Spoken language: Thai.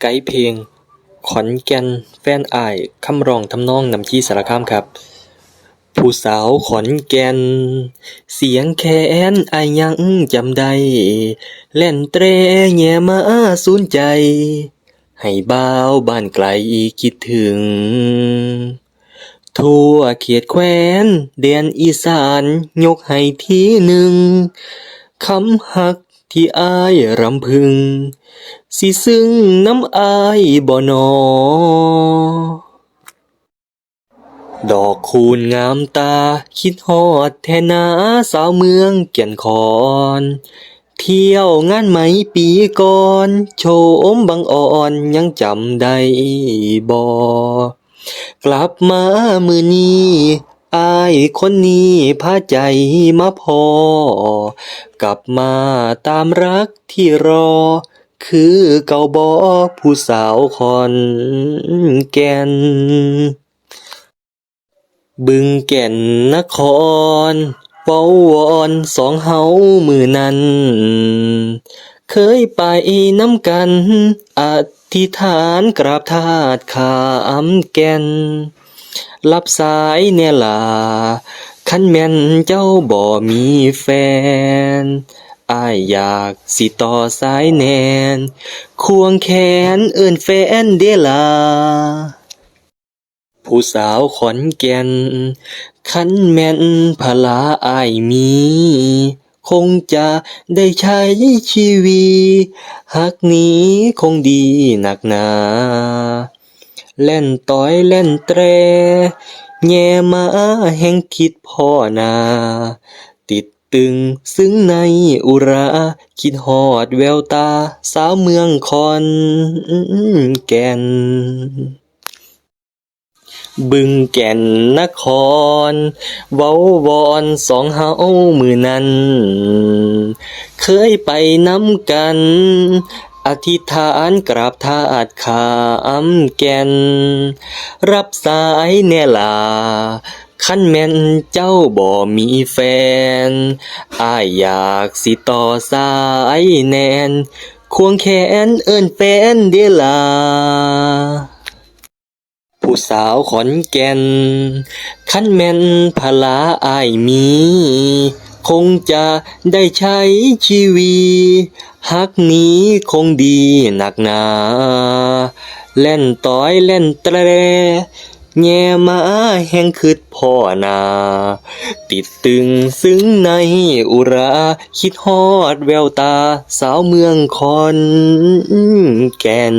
ไกด์เพลง ขอนแก่น แฟนอ้าย คำร้องทำนองนำที่สารคามครับ ผู้สาวขอนแก่น เสียงแคนอ้ายยังจำได้แล่นแตรแย่มาสูนใจ ให้บ่าวบ้านไกลคิดถึง ทั่วเขตแคว้นแดนอีสาน ยกให้ทีหนึ่งคำหัก ที่อายรำพึง สิซึ้งน้ำอายบ่นอ ดอกคูณงามตา คิดฮอดแทนาสาวเมืองแก่นคอนเที่ยวงานไหมปีก่อน โชมบังอ่อนยังจำได้บ่กลับมามือนี้ อายคนนี้พาใจมาพอ กลับมาตามรักที่รอ คือเก่าบ่ผู้สาวขอนแก่น บึงแก่นนครเว้าวอนสองเฮามือนั้น เคยไปน้ำกัน อธิษฐานกราบธาตุขามแก่น รับสายแน่ล่ะคันแม่นเจ้าบ่มีแฟนอ้ายอยากสิต่อสายแนน ควงแขนเอิ้นแฟนเด้ล่ะผู้สาวขอนแก่นคันแม่นภาลาอายมี คงจะได้ใช้ชีวีหักนี้คงดีหนักหนา แล่นต้อยแล่นแตร แย่มาแห่งคิดพ่อนา ติดตึงซึ้งในอุรา คิดฮอดแววตา สาวเมืองขอนแก่น บึงแก่นนคร เว้าวอนสองเฮามือนั้น เคยไปน้ำกัน อธิษฐานกราบธาตุขามแก่น รับสายแน่ล่ะคันแม่นเจ้าบ่มีแฟน อ้ายอยากสิต่อสายแนน ควงแขนเอิ้นแฟนเดล่ะผู้สาวขอนแก่นคันแม่นภาลาอายมี คงจะได้ใช้ชีวีหักนี้คงดีหนักหนาแล่นต้อยแล่นแตรแย่มาแห่งคืดพ่อนา ติดตึงซึ้งในอุรา คิดฮอดแววตา สาวเมืองคอนแก่น